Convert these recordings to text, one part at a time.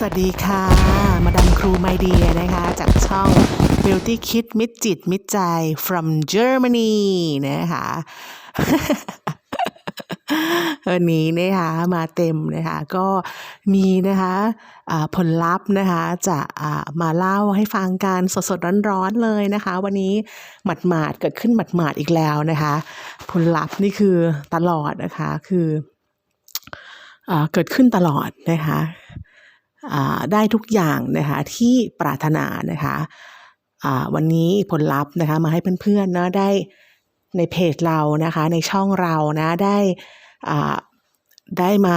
สวัสดีค่ะ มาดามครูไมเดียนะคะ จากช่อง Beauty Kit มิดจิต มิดใจ from Germany นะคะวันนี้นะคะมาเต็มนะคะก็มีนะคะผลลัพธ์นะคะจะมาเล่าให้ฟังกันสดๆร้อนๆเลยนะคะ วันนี้หมัดๆเกิดขึ้นหมาดๆอีกแล้วนะคะ ผลลัพธ์นี่คือตลอดนะคะคืออเกิดขึ้นตลอดนะคะ ได้ทุกอย่างนะคะที่ปรารถนานะคะวันนี้ผลลัพธ์นะคะมาให้เพื่อนๆเนาะได้ในเพจเรานะคะในช่องเรานะได้ ได้มา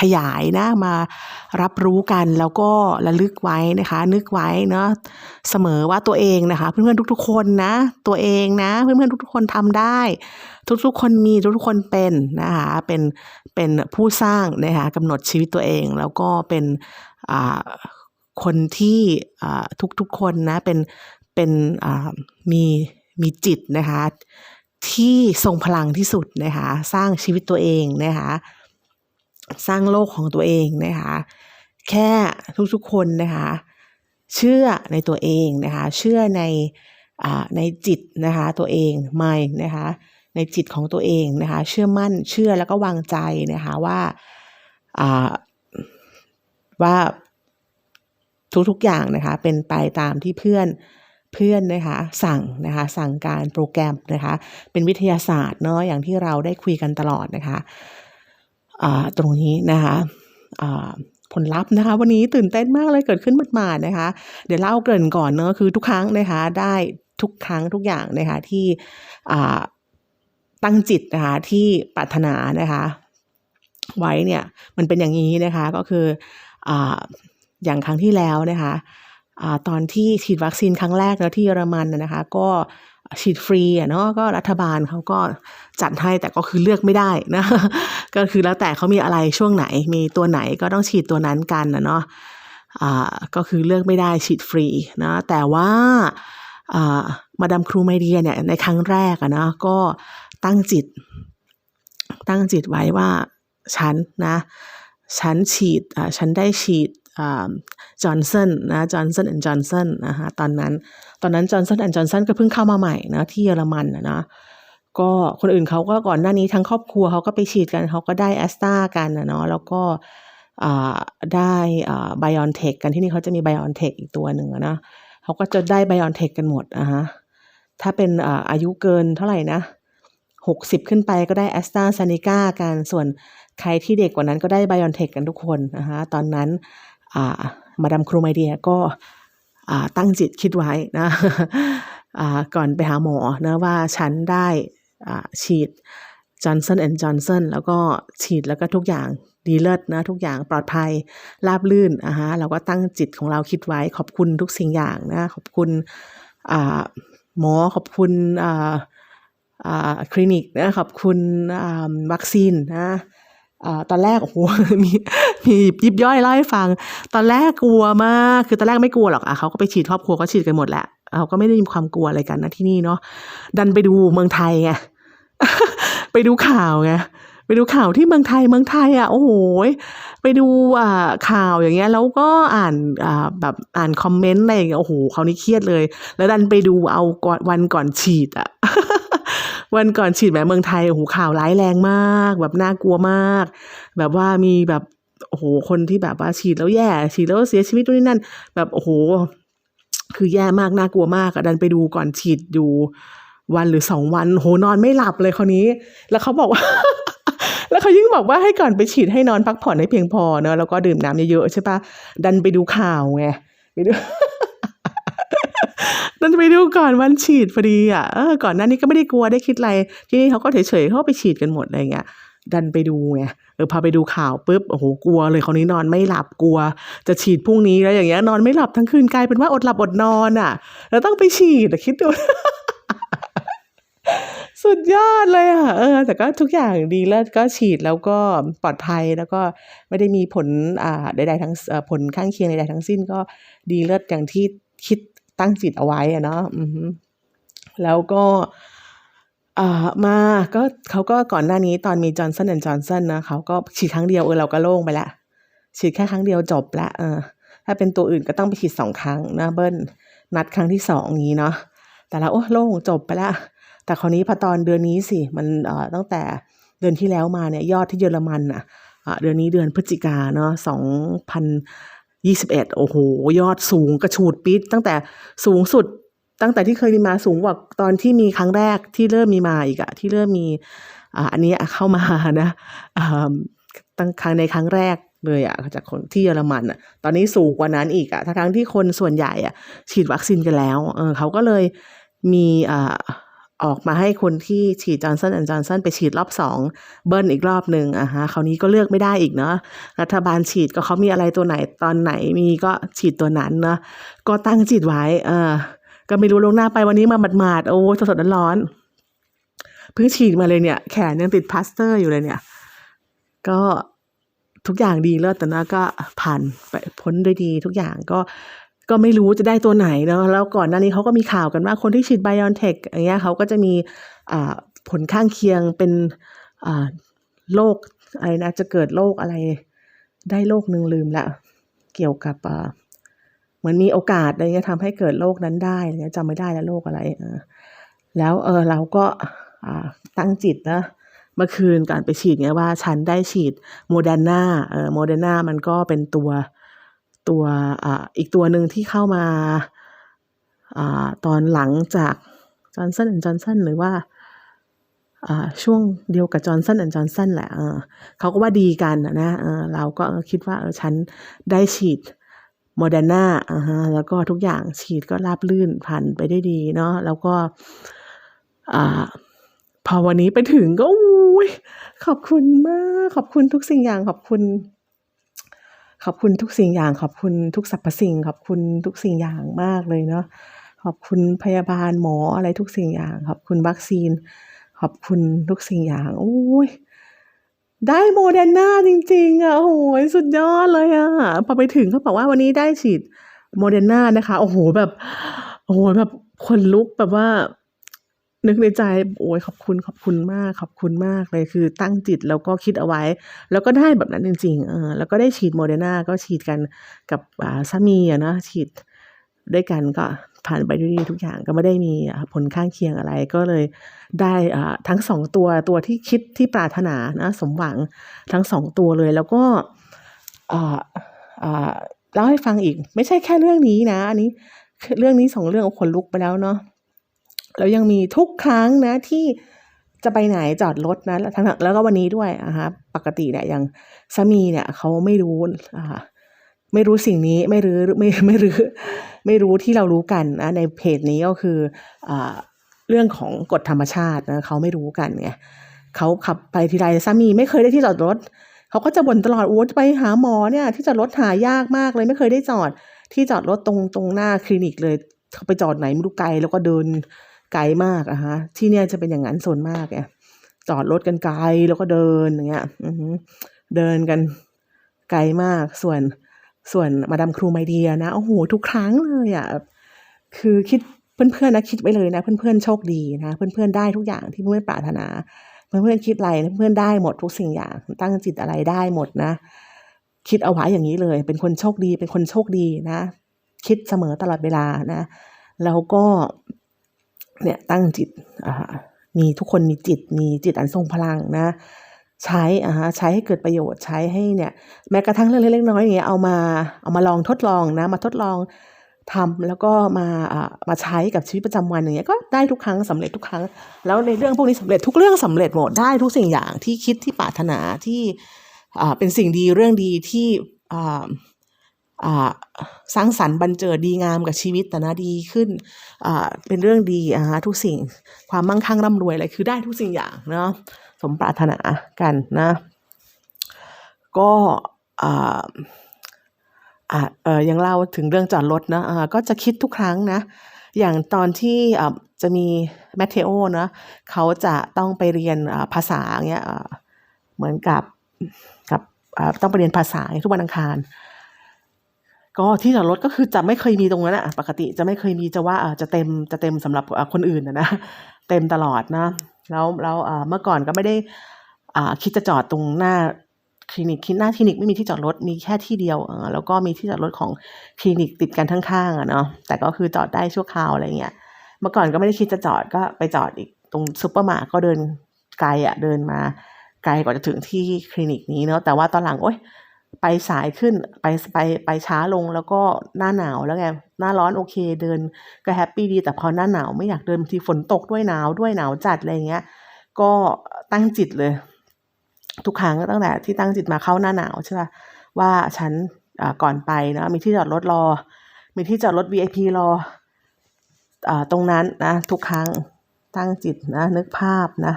ขยายนะมารับรู้กันแล้วก็ระลึกไว้นะคะ นึกไว้เนาะเสมอว่าตัวเองนะคะ เพื่อนๆทุกๆคนนะ ตัวเองนะ เพื่อนๆทุกๆคนทำได้ ทุกๆคนมีทุกๆคนเป็นนะคะเป็นเป็นผู้สร้างนะคะกำหนดชีวิตตัวเอง แล้วก็เป็นคนที่ทุกๆคนนะเป็นเป็นมีมีจิตนะคะ ที่ทรงพลังที่สุดนะคะสร้างชีวิตตัวเองนะคะสร้างโลกของตัวเองนะคะแค่ทุกๆคนนะคะเชื่อในตัวเองนะคะเชื่อในอ่าในจิตนะคะตัวเองไม่นะคะในจิตของตัวเองนะคะเชื่อมั่นเชื่อแล้วก็วางใจนะคะว่าอ่าว่าทุกๆอย่างนะคะเป็นไปตามที่เพื่อน เพื่อนนะคะสั่งนะคะสั่งการโปรแกรมนะคะเป็นวิทยาศาสตร์เนาะอย่างที่เราได้คุยกันตลอดนะคะตรงนี้นะคะผลลัพธ์นะคะ วันนี้ตื่นเต้นมากเลยเกิดขึ้นหมาดๆนะคะ เดี๋ยวเล่าเกริ่นก่อนเนอะคือทุกครั้งนะคะได้ทุกครั้งทุกอย่างนะคะที่ตั้งจิตนะคะที่ปรารถนานะคะไว้เนี่ยมันเป็นอย่างนี้นะคะก็คือออย่างครั้งที่แล้วนะคะ อตอนที่ฉีดวัคซีนครั้งแรกแล้วที่เยอรมันนะคะ ก็ฉีดฟรีอะเนาะก็รัฐบาลเขาก็จัดให้แต่ก็คือเลือกไม่ได้นะก็คือแล้วแต่เขามีอะไรช่วงไหน มีตัวไหนก็ต้องฉีดตัวนั้นกันนะเนาะก็คือเลือกไม่ได้ฉีดฟรีนะแต่ว่ามาดามครูไมเดียเนี่ยในครั้งแรกอะนะก็ตั้งจิต ตั้งจิตไว้ว่าฉันนะ ฉันฉีดฉันได้ฉีด จอห์นสันนะจอห์นสันแอนด์จอห์นสันนะคะตอนนั้น ตอนนั้นจอห์นสันแอนด์จอห์นสันก็เพิ่งเข้ามาใหม่นะที่เยอรมันนะก็คนอื่นเขาก็ก่อนหน้านี้ทั้งครอบครัวเขาก็ไปฉีดกันเขาก็ได้แอสตรากันนะเนาะแล้วก็ได้อ่าไบออนเทคกันที่นี่เขาจะมีไบออนเทคอีกตัวหนึ่งนะเขาก็จะได้ไบออนเทคกันหมดนะฮะถ้าเป็นอาอายุเกินเท่าไหร่นะหกสิบขึ้นไปก็ได้แอสตราซ n น c a กันส่วนใครที่เด็กกว่านั้นก็ได้ไบออนเทคกันทุกคนนะคะตอนนั้น มาดามครูไมเดียก็ตั้งจิตคิดไว้นะก่อนไปหาหมอนะว่าฉันได้ฉีดจอห์นสันแอนด์จอห์นสันแล้วก็ฉีดแล้วก็ทุกอย่างดีเลิศนะทุกอย่างปลอดภัยราบลื่นอะฮะเราก็ตั้งจิตของเราคิดไว้ขอบคุณทุกสิ่งอย่างนะขอบคุณหมอขอบคุณคลินิกนะขอบคุณวัคซีนนะ ตอนแรกโอ้โหมีมียิบย่อยเล่าให้ฟัง ตอนแรกกลัวมากคือตอนแรกไม่กลัวหรอกอะเขาก็ไปฉีดครอบครัวก็ฉีดกันหมดแหละเขาก็ไม่ได้มีความกลัวอะไรกันนะที่นี่เนาะดันไปดูเมืองไทยไงไปดูข่าวไงไปดูข่าวที่เมืองไทยเมืองไทยอะโอ้โหไปดูอ่าข่าวอย่างเงี้ยแล้วก็อ่านอ่าแบบอ่านคอมเมนต์อะไรอย่างเงี้ยโอ้โหเขานี่เครียดเลย แล้วดันไปดูเอาก่อนวันก่อนฉีดอะ วันก่อนฉีดแหมเมืองไทยโอ้โหข่าวร้ายแรงมาก แบบน่ากลัวมาก แบบว่ามีแบบโอ้โหคนที่แบบว่าฉีดแล้วแย่ฉีดแล้วเสียชีวิตตรงนี้นั่น แบบโอ้โห คือแย่มากน่ากลัวมากอะดันไปดูก่อนฉีดอยู่วันหรือสองวันโหนอนไม่หลับเลยคราวนี้ แล้วเขาบอกว่าแล้วเขายิ่งบอกว่าให้ก่อนไปฉีดให้นอนพักผ่อนให้เพียงพอเนอะแล้วก็ดื่มน้ำเยอะๆใช่ปะดันไปดูข่าวไงไปดูันไปดูก่อนวันฉีดพอดีอะเออก่อนหน้านี้ก็ไม่ได้กลัวได้คิดอะไร ที่นี่เขาก็เฉยๆเขาไปฉีดกันหมดอะไรเงี้ยดันไปดูไงเออพาไปดูข่าวปุ๊บโอ้โหกลัวเลยคราวนี้นอนไม่หลับกลัว จะฉีดพรุ่งนี้แล้วอย่างเงี้ยนอนไม่หลับทั้งคืนกลายเป็นว่าอดหลับอดนอนอะ แล้วต้องไปฉีดคิดดูสุดยอดเลยอะเออ แต่ก็ทุกอย่างดีเลิศก็ฉีดแล้วก็ปลอดภัยแล้วก็ไม่ได้มีผลอ่าใดๆทั้งผลข้างเคียงใดๆทั้งสิ้นก็ดีเลิศอย่างที่คิด ตั้งจิตเอาไว้อะเนาะแล้วก็มาก็เขาก็ก่อนหน้านี้ตอนมีจอห์นสันแอนด์จอห์นสันนะเขาก็ฉีดครั้งเดียวเออเราก็โล่งไปล้วฉีดแค่ครั้งเดียวจบละเออถ้าเป็นตัวอื่นก็ต้องไปฉีดสองครั้งนะเบิ้ลนัดครั้งที่สองนี้เนาะแต่ละโอ้โล่งจบไปละแต่คราวนี้พอตอนเดือนนี้สิมันเอ่อตั้งแต่เดือนที่แล้วมาเนี่ยยอดที่เยอรมันอะอะเดือนนี้เดือนพฤศจิกาเนาะสองพัน ยี่สิบเอ็ดโอ้โห ยอดสูงกระฉูดปิดตั้งแต่สูงสุดตั้งแต่ที่เคยมีมาสูงกว่าตอนที่มีครั้งแรกที่เริ่มมีมาอีกอะที่เริ่มมีอ่าอันนี้เข้ามานะอ่าตั้งครั้งในครั้งแรกเลยอะจากคนที่เยอรมันอะตอนนี้สูงกว่านั้นอีกอะทั้งที่คนส่วนใหญ่อะฉีดวัคซีนกันแล้วเออเขาก็เลยมีอ่า ออกมาให้คนที่ฉีดจอร์นสันแอนด์จอร์นสันไปฉีดรอบสองเบิ้ลอีกรอบหนึ่งอะฮะคราวนี้ก็เลือกไม่ได้อีกเนาะรัฐบาลฉีดก็เขามีอะไรตัวไหนตอนไหนมีก็ฉีดตัวนั้นเนาะก็ตั้งจิตไว้เออก็ไม่รู้ลงหน้าไปวันนี้มาหมาดๆโอ้สดๆร้อนๆเพิ่งฉีดมาเลยเนี่ย แขนยังติดพลาสเตอร์อยู่เลยเนี่ย ก็ทุกอย่างดีเลิศแต่นะก็ผ่านไปพ้นด้วยดีทุกอย่างก็ ก็ไม่รู้จะได้ตัวไหนเนาะแล้วก่อนหน้านี้เขาก็มีข่าวกันว่าคนที่ฉีดไบออนเทคอย่างเงี้ยเขาก็จะมีผลข้างเคียงเป็นโรคอะไรนะจะเกิดโรคอะไรได้โรคหนึ่งลืมละ เกี่ยวกับเหมือนมีโอกาสอะไรเงี้ยทำให้เกิดโรคนั้นได้อะไรเงี้ยจำไม่ได้แล้วโรคอะไรแล้วเออเราก็ตั้งจิตนะเมื่อคืนก่อนไปฉีดเงี้ยว่า ฉันได้ฉีดโมเดอร์นาเออโมเดอร์นามันก็เป็นตัว ตัวออีกตัวหนึ่งที่เข้ามาอตอนหลังจากจอร์นสันแอนด์จอร์นสันหรือว่าช่วงเดียวกับจอร์นสันแอนด์จอร์นสันแหละเขาก็ว่าดีกันนะเราก็คิดว่าฉันได้ฉีดโมเดอร์นาแล้วก็ทุกอย่างฉีดก็ราบลื่นผ่านไปได้ดีเนาะแล้วก็อพอวันนี้ไปถึงก็อุ้ยขอบคุณมาก ขอบคุณทุกสิ่งอย่างขอบคุณ ขอบคุณทุกสิ่งอย่าง ขอบคุณทุกสรรพสิ่ง ขอบคุณทุกสิ่งอย่างมากเลยเนาะขอบคุณพยาบาลหมออะไรทุกสิ่งอย่าง ขอบคุณวัคซีน ขอบคุณทุกสิ่งอย่างโอ้ยได้โมเดอร์นาจริง ๆอะโอ้โหสุดยอดเลยอะพอไปถึงเขาบอกว่าวันนี้ได้ฉีดโมเดอร์นานะคะ โอ้โหแบบ โอ้โหแบบคนลุกแบบว่า นึกในใจโอ้ยขอบคุณขอบคุณมากขอบคุณมากเลยคือตั้งจิตแล้วก็คิดเอาไว้ แล้วก็ได้แบบนั้นจริงๆเออแล้วก็ได้ฉีดโมเดอร์นาก็ฉีดกันกับอ่าสามีอะนะฉีดด้วยกันก็ผ่านไปด้วยดีทุกอย่างก็ไม่ได้มีผลข้างเคียงอะไรก็เลยได้อ่าทั้งสองตัวตัวที่คิดที่ปรารถนานะสมหวังทั้งสองตัวเลย แล้วก็อ่าอ่าเล่าให้ฟังอีก ไม่ใช่แค่เรื่องนี้นะอันนี้เรื่องนี้สองเรื่องเอาขนลุกไปแล้วเนาะ แล้วยังมีทุกครั้งนะที่จะไปไหนจอดรถนะแล้วทั้งแล้วก็วันนี้ด้วยอะฮะปกติเนี่ยอย่างสามีเนี่ยเขาไม่รู้อ่าไม่รู้สิ่งนี้ไม่รู้ไม่ไม่รู้ไม่รู้ที่เรารู้กันนะในเพจนี้ก็คืออ่าเรื่องของกฎธรรมชาตินะเขาไม่รู้กันไงเขาขับไปทีไรสามีไม่เคยได้ที่จอดรถเขาก็จะบ่นตลอดโอ้จะไปหาหมอเนี่ย ที่จอดรถหายากมากเลย ไม่เคยได้จอดที่จอดรถตรงตรงหน้าคลินิกเลยเขาไปจอดไหนไม่รู้ไกลแล้วก็เดิน ไกลมากอะฮะ ที่เนี่ยจะเป็นอย่างนั้นโซนมากไงจอดรถกันไกลแล้วก็เดินอย่างเงี้ยเดินกันไกลมากส่วนส่วนมาดามครูไมเดียนะโอ้โหทุกครั้งเลยอะคือคิดเพื่อนๆนะคิดไว้เลยนะ เพื่อนๆโชคดีนะเพื่อนๆได้ทุกอย่างที่เพื่อนปรารถนา เพื่อนๆคิดอะไรเพื่อนๆได้หมดทุกสิ่งอย่าง ตั้งจิตอะไรได้หมดนะ คิดเอาไว้อย่างนี้เลย เป็นคนโชคดี เป็นคนโชคดีนะ คิดเสมอตลอดเวลานะ แล้วก็ เนี่ยตั้งจิตอ่ามีทุกคนมีจิตมีจิตอันทรงพลังนะ ใช้อ่าฮะใช้ให้เกิดประโยชน์ใช้ให้เนี่ย แม้กระทั่งเรื่องเล็กๆน้อยๆอย่างเงี้ยเอามาเอามาลองทดลองนะ มาทดลองทำแล้วก็มาอ่ามาใช้กับชีวิตประจำวันอย่างเงี้ยก็ได้ทุกครั้งสำเร็จทุกครั้ง แล้วในเรื่องพวกนี้สำเร็จทุกเรื่องสำเร็จหมดได้ทุกสิ่งอย่างที่คิดที่ปรารถนาที่อ่าเป็นสิ่งดีเรื่องดีที่อ่า สร้างสรรค์บันเจิดดีงามกับชีวิตแต่นะดีขึ้นเป็นเรื่องดีอ่าทุกสิ่งความมั่งคั่งร่ำรวยอะไรคือได้ทุกสิ่งอย่างเนาะสมปรารถนากันนะ ก็อ่าอ่าเออยังเล่าถึงเรื่องจอดรถนะอ่าก็จะคิดทุกครั้งนะ อย่างตอนที่อ่าจะมีแมทเทโอนะเขาจะต้องไปเรียนอ่าภาษาเงี้ยเหมือนกับกับอ่าต้องไปเรียนภาษาทุกวันอังคาร ก็ที่จอดรถก็คือจะไม่เคยมีตรงนั้นอะปกติจะไม่เคยมีจะว่าเออจะเต็มจะเต็มสำหรับคนอื่นนะ เต็มตลอดนะ แล้วแล้วเมื่อก่อนก็ไม่ได้คิดจะจอดตรงหน้าคลินิกหน้าคลินิกไม่มีที่จอดรถมีแค่ที่เดียวแล้วก็มีที่จอดรถของคลินิกติดกันข้างๆอะเนาะแต่ก็คือจอดได้ชั่วคราวอะไรเงี้ยเมื่อก่อนก็ไม่ได้คิดจะจอดก็ไปจอดอีกตรงซุปเปอร์มาร์ทก็เดินไกลอะเดินมาไกลกว่าจะถึงที่คลินิกนี้เนาะแต่ว่าตอนหลังโอ๊ย ไปสายขึ้นไปไปไปช้าลงแล้วก็หน้าหนาวแล้วไงหน้าร้อนโอเคเดินก็แฮปปี้ดีแต่พอหน้าหนาวไม่อยากเดินบางทีฝนตกด้วยหนาวด้วยหนาวจัดอะไรเงี้ย ก็ตั้งจิตเลย ทุกครั้งตั้งแต่ที่ตั้งจิตมาเข้าหน้าหนาวใช่ป่ะว่าฉันอ่าก่อนไปนะมีที่จอดรถรอ มีที่จอดรถ VIP รออ่าตรงนั้นนะทุกครั้งตั้งจิตนะนึกภาพนะ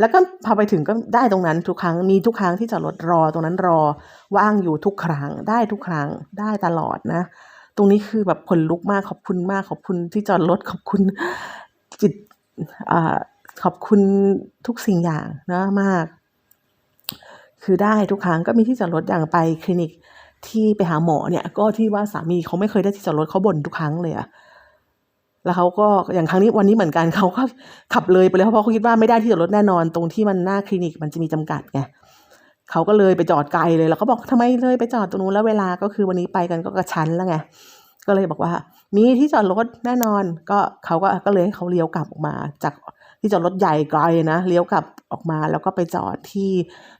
แล้วก็พอไปถึงก็ได้ตรงนั้นทุกครั้งมีทุกครั้งที่จอดรถรอตรงนั้นรอว่างอยู่ทุกครั้งได้ทุกครั้งได้ตลอดนะ ตรงนี้คือแบบขนลุกมากขอบคุณมากขอบคุณที่จอดรถขอบคุณจิตอขอบคุณทุกสิ่งอย่างนะมาก คือได้ทุกครั้งก็มีที่จอดรถอย่างไปคลินิกที่ไปหาหมอเนี่ย ก็ที่ว่าสามีเขาไม่เคยได้ที่จอดรถเขาบ่นทุกครั้งเลยอะ แล้วเขาก็อย่างครั้งนี้วันนี้เหมือนกันเขาก็ขับเลยไปเลยเพราะเขาคิดว่าไม่ได้ที่จอดรถแน่นอน ตรงที่มันหน้าคลินิกมันจะมีจำกัดไงเขาก็เลยไปจอดไกลเลยแล้วก็บอกทำไมเลยไปจอดตรงนู้นแล้วเวลาก็คือวันนี้ไปกันก็กระชั้นแล้วไงก็เลยบอกว่า มีที่จอดรถแน่นอนก็เขาก็ก็เลยให้เขาเลี้ยวกลับออกมา จากที่จอดรถใหญ่ไกลนะเลี้ยวกลับออกมาแล้วก็ไปจอดที่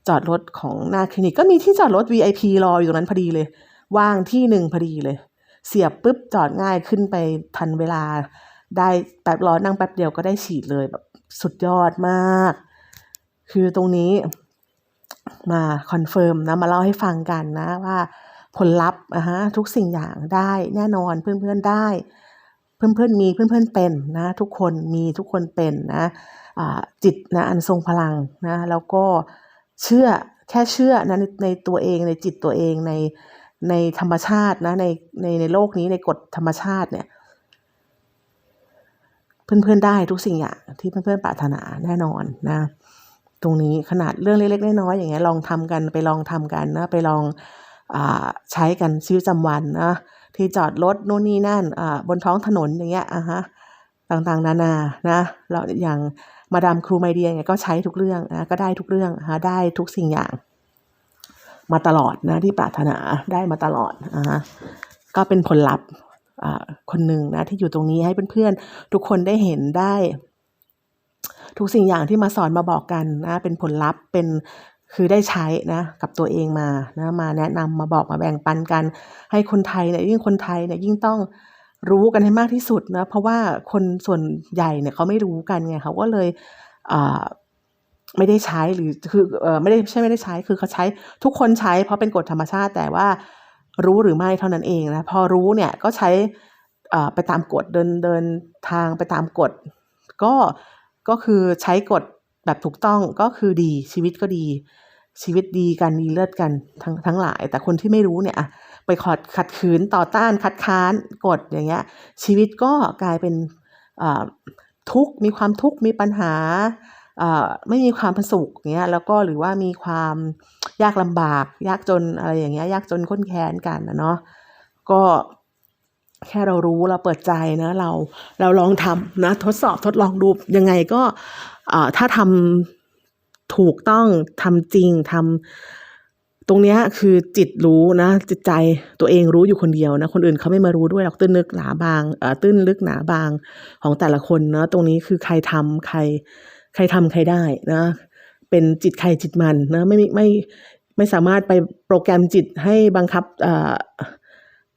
จอดรถของหน้าคลินิก ก็มีที่จอดรถ VIP รออยู่ตรงนั้นพอดีเลย ว่างที่หนึ่งพอดีเลย เสียบปุ๊บจอดง่ายขึ้นไปทันเวลา ได้แป๊บร้อนั่งแป๊บเดียวก็ได้ฉีดเลยแบบสุดยอดมาก คือตรงนี้มาคอนเฟิร์มนะมาเล่าให้ฟังกันนะว่าผลลัพธ์อะฮะทุกสิ่งอย่างได้แน่นอนเพื่อนๆได้ เพื่อนๆมีเพื่อนๆเป็นนะทุกคนมีทุกคนเป็นนะอ่าจิตนะอันทรงพลังนะแล้วก็เชื่อแค่เชื่อนะในในตัวเองในจิตตัวเองใน ในธรรมชาตินะในในในโลกนี้ในกฎธรรมชาติเนี่ย เพื่อนๆได้ทุกสิ่งอย่างที่เพื่อนๆปรารถนาแน่นอนนะ ตรงนี้ขนาดเรื่องเล็กๆน้อยๆอย่างเงี้ยลองทำกันไปลองทำกันนะไปลองอใช้กันชีวิตประจำวันนะที่จอดรถนู่นนี่นั่นบนท้องถนนอย่างเงี้ยอะฮะต่างๆ นานานะแล้วอย่างมาดามครูไมเดียเนี่ยก็ใช้ทุกเรื่องนะก็ได้ทุกเรื่องฮะได้ทุกสิ่งอย่าง มาตลอดนะที่ปรารถนาได้มาตลอดอะฮะก็เป็นผลลัพธ์คนหนึ่งนะที่อยู่ตรงนี้ให้เพื่อนๆทุกคนได้เห็นได้ ทุกสิ่งอย่างที่มาสอนมาบอกกันนะเป็นผลลัพธ์เป็นคือได้ใช้นะกับตัวเองมานะมาแนะนำมาบอกมาแบ่งปันกัน ให้คนไทยเนี่ยยิ่งคนไทยเนี่ยยิ่งต้องรู้กันให้มากที่สุดนะเพราะว่าคนส่วนใหญ่เนี่ยเขาไม่รู้กันไงเขาก็เลยอ่า ไม่ได้ใช้หรือคือเออไม่ได้ใช่ไม่ได้ใช้คือเขาใช้ทุกคนใช้เพราะเป็นกฎธรรมชาติ แต่ว่ารู้หรือไม่เท่านั้นเองนะพอรู้เนี่ยก็ใช้อ่ไปตามกฎเดินเดินทางไปตามกฎก็ก็คือใช้กฎแบบถูกต้องก็คือดีชีวิตก็ดี ชีวิตดีกันดีเลิศกันทั้งทั้งหลาย แต่คนที่ไม่รู้เนี่ยไปขอดขัดขืนต่อต้านคัดค้านกฎอย่างเงี้ยชีวิตก็กลายเป็นทุกข์มีความทุกข์มีปัญหา ไม่มีความสุขอย่างเงี้ยแล้วก็หรือว่ามีความยากลำบาก ยากจนอะไรอย่างเงี้ยยากจนข้นแค้นกันนะเนาะก็แค่เรารู้เราเปิดใจนะเราเราลองทำนะทดสอบทดลองดูยังไงก็ถ้าทำถูกต้องทำจริงทำตรงเนี้ยคือจิตรู้นะจิตใจตัวเองรู้อยู่คนเดียวนะคนอื่นเขาไม่มารู้ด้วยหรอกตื้นลึกหนาบางตื้นลึกหนาบางของแต่ละคนเนาะตรงนี้คือใครทำใคร ใครทำใครได้นะ เป็นจิตใครจิตมันนะไม่ไม่ไม่ไม่สามารถไปโปรแกรมจิตให้บังคับอ่อ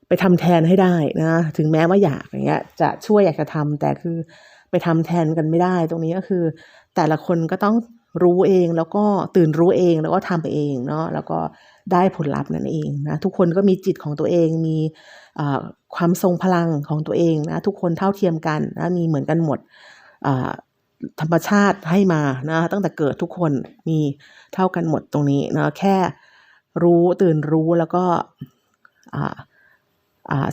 ไปทำแทนให้ได้นะ ถึงแม้ว่าอยากอย่างเงี้ย จะช่วยอยากจะทำแต่คือไปทำแทนกันไม่ได้ ตรงนี้ก็คือ แต่ละคนก็ต้องรู้เองแล้วก็ตื่นรู้เองแล้วก็ทำไปเองเนาะแล้วก็ได้ผลลัพธ์นั่นเองนะทุกคนก็มีจิตของตัวเองมีอ่าความทรงพลังของตัวเองนะทุกคนเท่าเทียมกันนะมีเหมือนกันหมดอ่า ธรรมชาติให้มานะตั้งแต่เกิดทุกคนมีเท่ากันหมดตรงนี้นะแค่รู้ตื่นรู้แล้วก็อ่าอ่า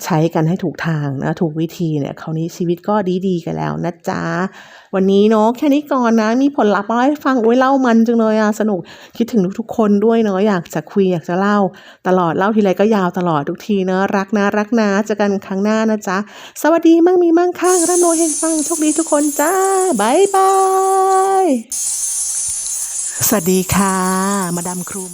ใช้กันให้ถูกทางนะถูกวิธีเนี่ยคราวนี้ชีวิตก็ดีๆกันแล้วนะจ๊ะ วันนี้เนาะแค่นี้ก่อนนะ มีผลลัพธ์มาให้ฟังโอ้ยเล่ามันจังเลยอะสนุกคิดถึงทุกๆคนด้วยเนาะอยากจะคุยอยากจะเล่า ตลอดเล่าทีไรก็ยาวตลอดทุกทีเนาะรักนะรักนะเจอกันครั้งหน้านะจ๊ะ สวัสดีมั่งมีมั่งข้างร่ำรวยเฮงฟังโชคดีทุกคนจ้าบายบายสวัสดีค่ะ มาดามครู